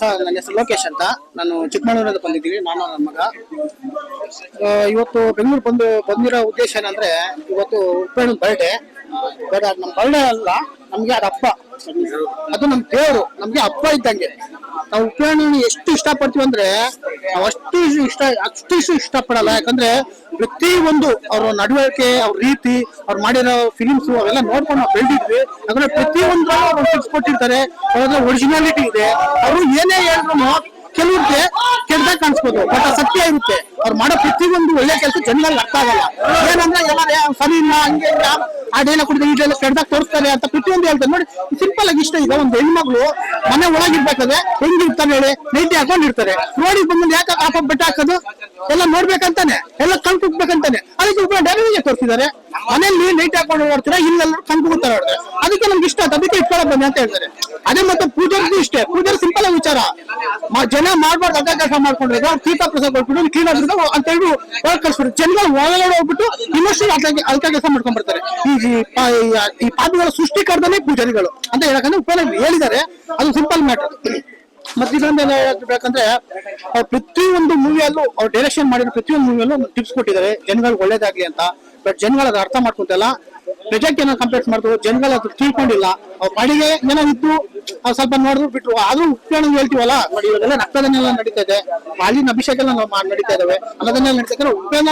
Sir ನನ್ನ ಹೆಸರು ಲೋಕೇಶ್ ಅಂತ. ನಾನು ಚಿಕ್ಕಮಗಳೂರಿಂದ ಬಂದಿದ್ದೀವಿ ನಾನು ನನ್ನ ಮಗ. ಇವತ್ತು ಬೆಂಗಳೂರು ಬಂದು, ಬಂದಿರೋ ಉದ್ದೇಶ ಏನಂದ್ರೆ, ಇವತ್ತು ಉಪ್ಪೇನ ಬರ್ಡೇ. ಬಟ್ ಅದು ನಮ್ಮ ಬರ್ಡೇ ಅಲ್ಲ, ನಮ್ಗೆ ಅದು ಹಬ್ಬ. ಅದು ನಮ್ ದೇವರು, ನಮ್ಗೆ ಹಬ್ಬ ಇದ್ದಂಗೆ. ನಾವು ಉಪೇಣ ಎಷ್ಟು ಇಷ್ಟಪಡ್ತೀವಿ ಅಂದ್ರೆ ನಾವು ಅಷ್ಟು ಇಷ್ಟ, ಅಷ್ಟು ಇಷ್ಟಪಡಲ್ಲ. ಯಾಕಂದ್ರೆ ಪ್ರತಿ ಒಂದು ಅವ್ರ ನಡವಳಿಕೆ, ಅವ್ರ ರೀತಿ, ಅವ್ರು ಮಾಡಿರೋ ಫಿಲಿಮ್ಸ್ ಅವೆಲ್ಲ ನೋಡ್ಕೊಂಡು ನಾವು ಬೆಳೆದಿದ್ವಿ. ಯಾಕಂದ್ರೆ ಪ್ರತಿ ಒಂದು ಅವ್ರು ಫಿಕ್ಸ್ ಕೊಟ್ಟಿರ್ತಾರೆ. ಅವ್ರ ಒರಿಜಿನಾಲಿಟಿ ಇದೆ. ಅವರು ಏನೇ ಹೇಳಿದ್ರು ಕೆಲವ್ರಿಗೆ ಕೆಟ್ಟದಾಗ ಕಾಣಿಸ್ಬೋದು. ಬಟ್ ಸತ್ಯ ಇರುತ್ತೆ. ಅವ್ರು ಮಾಡೋ ಪ್ರತಿಯೊಂದು ಒಳ್ಳೆ ಕೆಲಸ ಜನರಲ್ಲಿ ಅರ್ಥ ಆಗಲ್ಲ. ಏನಂದ್ರೆ ಎಲ್ಲ ಸರಿ ಇಲ್ಲ, ಹಂಗೆ ಆ ಡೈಲಾಗ್ ಕುಡಿದ ಡೇಲ ಕೆಟ್ಟದಾಗ ತೋರಿಸ್ತಾರೆ ಅಂತ ಪ್ರತಿಯೊಂದು ಹೇಳ್ತಾರೆ. ನೋಡಿ ಸಿಂಪಲ್ ಆಗಿ ಇಷ್ಟ ಇದೆ ಒಂದು ಹೆಣ್ಮಗಳು ಮನೆ ಒಳಗಿರ್ಬೇಕಾದ್ರೆ ಹೆಂಗಿರ್ತಾನೆ ಹೇಳಿ ನೈಟಿ ಹಾಕೊಂಡಿರ್ತಾರೆ. ನೋಡಿ ಬಂದ್ ಯಾಕೆ ಆಪ ಬೆಟ್ಟ ಹಾಕೋದು? ಎಲ್ಲ ನೋಡ್ಬೇಕಂತಾನೆ, ಎಲ್ಲ ಕಣ್ ಕುಗ್ಬೇಕಂತಾನೆ ಅದಕ್ಕೆ ಒಬ್ಬ ಡೈರಿಗೆ ತೋರಿಸಿದ್ದಾರೆ. ಮನೆಯಲ್ಲಿ ನೈಟ್ ಹಾಕೊಂಡು ಓಡ್ತಾರೆ ಇಲ್ಲೆಲ್ಲರೂ ಕಣ್ ಕುಗ್ತಾರೆ ಅದಕ್ಕೆ ನಮ್ಗೆ ಇಷ್ಟ ಅದಕ್ಕೆ ಇಟ್ಕೊಳಕ್ ಬನ್ನಿ ಅಂತ ಹೇಳ್ತಾರೆ. ಅದೇ ಮತ್ತೆ ಪೂಜಾರಿಗೂ ಇಷ್ಟೇ, ಪೂಜಾರಿ ಸಿಂಪಲ್ ವಿಚಾರ. ಜನ ಮಾಡ್ಬಾರ್ದು, ಅಂತ ಕೆಲಸ ಮಾಡ್ಕೊಂಡ್ರೆ ತೀರ್ಥ ಪ್ರಸಾದ ಕೊಟ್ಬಿಟ್ಟು ಕ್ಲೀನ್ ಆಗಿರ್ತಾರೆ ಅಂತ ಹೇಳಿ ಹೊರಗೆ ಕಳ್ಸ್ಬಿಟ್ಟು ಜನಗಳು ಒಳಗಡೆ ಹೋಗ್ಬಿಟ್ಟು ಇನ್ನಷ್ಟು ಅಲ್ಕ ಅಲ್ಕ ಕೆಲಸ ಮಾಡ್ಕೊಂಡ್ ಬರ್ತಾರೆ ಈ ಈ ಸೃಷ್ಟಿಕರ್ತನೇ ಪೂಜಾರಿಗಳು ಅಂತ ಹೇಳಕಂದ್ರೆ ಉಪಯೋಗ ಹೇಳಿದ್ದಾರೆ. ಅದು ಸಿಂಪಲ್ ಮ್ಯಾಟರ್ ಮತ್ತೆ ಇದೊಂದು ಏನ್ ಹೇಳ್ಬೇಕಂದ್ರೆ ಪ್ರತಿಯೊಂದು ಮೂವಿಯಲ್ಲೂ ಅವ್ರು ಡೈರೆಕ್ಷನ್ ಮಾಡಿರೋ ಪ್ರತಿಯೊಂದು ಮೂವಿಯಲ್ಲೂ ಟಿಪ್ಸ್ ಕೊಟ್ಟಿದ್ದಾರೆ. ಜನಗಳಿಗೆ ಒಳ್ಳೇದಾಗ್ಲಿ ಅಂತ. ಬಟ್ ಜನಗಳು ಅದು ಅರ್ಥ ಮಾಡ್ಕೊಂತಲ್ಲ. ಪ್ರಜೆಕ್ಟ್ ಏನೋ ಕಂಪೇರ್ ಮಾಡಿದ್ರು ಜನಗಳು ಅದು ತಿಳ್ಕೊಂಡಿಲ್ಲ, ಅವ್ರ ಮಡಿಗೆ ಏನೋ ಇತ್ತು ಅವ್ರು ಸ್ವಲ್ಪ ನೋಡಿದ್ರು ಬಿಟ್ರು. ಆದ್ರೂ ಉಪಯೋಗ ಹೇಳ್ತೀವಲ್ಲ, ನೋಡಿ ಇವಾಗೆಲ್ಲ ರಕ್ತದನ್ನೆಲ್ಲ ನಡೀತಾ ಇದೆ. ಹಾಲಿನ ಅಭಿಷೇಕ ಎಲ್ಲ ನಾವು ನಡೀತಾ ಇದಾವೆ. ಅನ್ನೋದನ್ನೆಲ್ಲ ನಡೀತಾ ಉಪ್ಪೇನ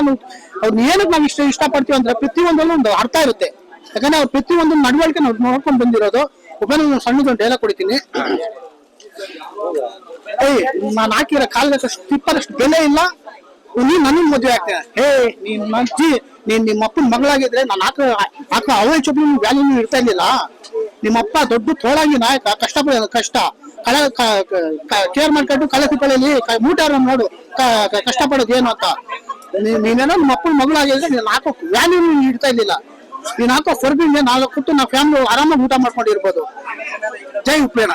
ಅವ್ರನ್ನ ಏನಕ್ಕೆ ನಾವು ಇಷ್ಟ ಇಷ್ಟಪಡ್ತೀವಿ ಅಂದ್ರೆ ಪ್ರತಿಯೊಂದಲ್ಲೂ ಒಂದು ಅರ್ಥ ಇರುತ್ತೆ. ಯಾಕಂದ್ರೆ ಅವ್ರು ಪ್ರತಿಯೊಂದು ನಡವಳಿಕೆ ನಾವು ನೋಡ್ಕೊಂಡು ಬಂದಿರೋದು. ಉಪಯೋಗ ಸಣ್ಣದೊಂದು ಡೈಲಾಗ್ ಕೊಡ್ತೀನಿ. ಏಯ್, ನಾನು ಹಾಕಿರೋ ಕಾಲಕ್ಕೆ ಸ್ಟಿಪ್ಪರಷ್ಟು ಬೆಲೆ ಇಲ್ಲ. ನೀನ್ ನನಗ್ ಮದುವೆ ಆಗ್ತೇನೆ ಹೇ, ನೀನ್ ಅಜ್ಜಿ ನೀನ್ ನಿಮ್ಮ ಅಪ್ಪನ ಮಗಳಾಗಿದ್ರೆ ನಾನು ಹಾಕ ಅಕ್ಕ ಅವಳ ಚೊಬ್ಬ ವ್ಯಾಲ್ಯೂ ಇರ್ತಾ ಇರ್ಲಿಲ್ಲ. ನಿಮ್ಮಪ್ಪ ದೊಡ್ಡ ತೋಳಾಗಿ ನಾಯಕ, ಕಷ್ಟ ಕಷ್ಟ. ಕಳೆ ಕೇರ್ ಮಾಡ್ಕೊಂಡು ಕಳೆ ತಿಪ್ಪಳಲ್ಲಿ ಮೂಟಾರ ನೋಡು. ಕ- ಪಡೋದು ಏನು ಅಂತ. ನೀನೇನೋ ನಿಮ್ಮ ಅಪ್ಪನ ಮಗಳಾಗಿದ್ರೆ ನೀನ್ ಹಾಕೋ ವ್ಯಾಲ್ಯೂ ಇಡ್ತಾ ಇರ್ಲಿಲ್ಲ. ನೀನ್ ಹಾಕೋ ಫರ್ಬಿಂಗೆ ನಾಲ್ಕು ಕೂತು ನಾವು ಫ್ಯಾಮಿಲಿ ಆರಾಮಾಗಿ ಊಟ ಮಾಡ್ಕೊಂಡಿರ್ಬೋದು. ಜೈ ಉಪೇನ